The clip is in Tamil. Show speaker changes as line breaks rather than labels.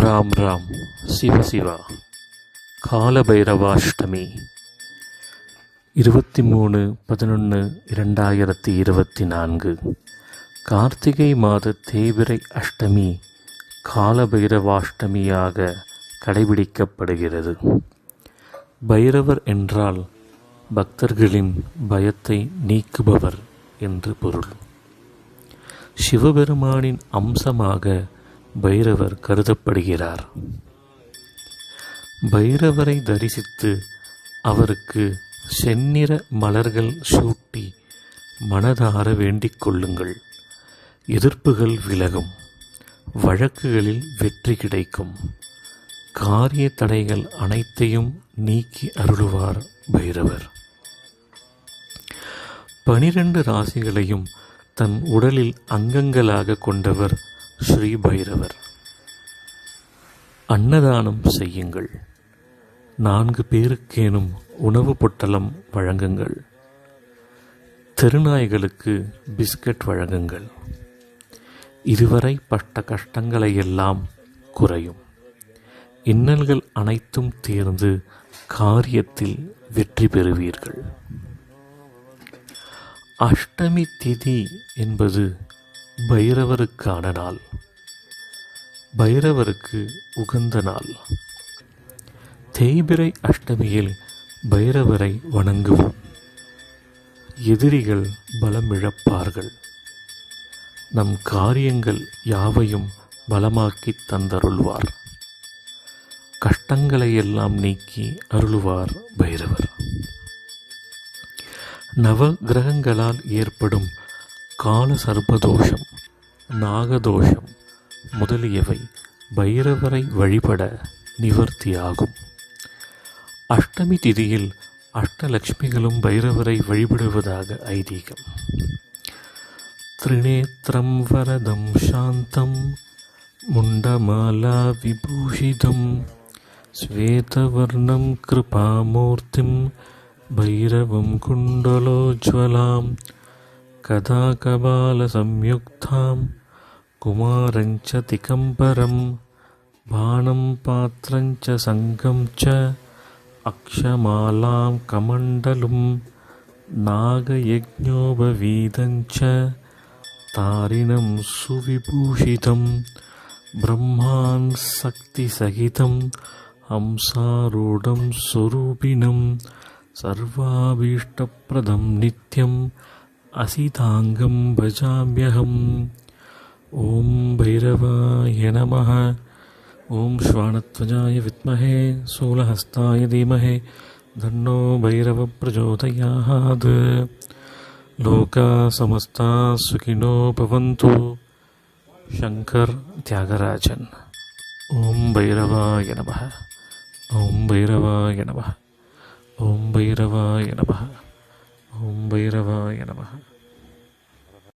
ராம் ராம் சிவ சிவா காலபைரவாஷ்டமி. இருபத்தி மூணு பதினொன்று இரண்டாயிரத்தி இருபத்தி நான்கு. கார்த்திகை மாத தேவிரை அஷ்டமி காலபைரவாஷ்டமியாக கடைபிடிக்கப்படுகிறது. பைரவர் என்றால் பக்தர்களின் பயத்தை நீக்குபவர் என்று பொருள். சிவபெருமானின் அம்சமாக பைரவர் கருதப்படுகிறார். பைரவரை தரிசித்து அவருக்கு செந்நிற மலர்கள் சூட்டி மனதார வேண்டிக் கொள்ளுங்கள். எதிர்ப்புகள் விலகும். வழக்குகளில் வெற்றி கிடைக்கும். காரிய தடைகள் அனைத்தையும் நீக்கி அருளுவார் பைரவர். பனிரெண்டு ராசிகளையும் தன் உடலில் அங்கங்களாக கொண்டவர் ஸ்ரீ பைரவர். அன்னதானம் செய்யுங்கள். நான்கு பேருக்கேனும் உணவு பொட்டலம் வழங்குங்கள். தெருநாய்களுக்கு பிஸ்கட் வழங்குங்கள். இதுவரை பட்ட கஷ்டங்களை எல்லாம் குறையும். இன்னல்கள் அனைத்தும் தீர்ந்து காரியத்தில் வெற்றி பெறுவீர்கள். அஷ்டமி திதி என்பது பைரவருக்கான நாள். பைரவருக்கு உகந்த நாள். தேய்பிரை அஷ்டமியில் பைரவரை வணங்குவோம். எதிரிகள் பலமிழப்பார்கள் நம் காரியங்கள் யாவையும் பலமாக்கி தந்தருள்வார். கஷ்டங்களை எல்லாம் நீக்கி அருளுவார் பைரவர். நவ கிரகங்களால் ஏற்படும் கால சர்ப்பதோஷம் நாகதோஷம் முதலியவை பைரவரை வழிபட நிவர்த்தியாகும். அஷ்டமி திதியில் அஷ்டலட்சுமிகளும் பைரவரை வழிபடுவதாக ஐதீகம். திரிநேத்திரம் வரதம் சாந்தம் முண்டமாலா விபூஷிதம் ஸ்வேதவர்ணம் கிருபாமூர்த்திம் பைரவம் குண்டலோஜ்வலாம் கதாகபாலசம்யுக்தாம் कुमारं च तिकम्बरं बाणं पात्रं च सङ्गं च अक्षमालां कमण्डलुं नागयज्ञोपवीदं च तारिणं सुविभूषितं ब्रह्मान् शक्तिसहितं हंसारूढं स्वरूपिणं सर्वाभीष्टप्रदं नित्यम् असिताङ्गं भजाम्यहम् ॐ भैरवाय नमः। ॐ श्वानध्वजाय विद्महे शूलहस्ताय धीमहे धन्नो समस्ता सुखिनो भवन्तु। शङ्कर त्यागराजन्। ॐ भैरवाय नमः। ॐ भैरवाय नमः। ॐ भैरवाय नमः। ॐ भैरवाय नमः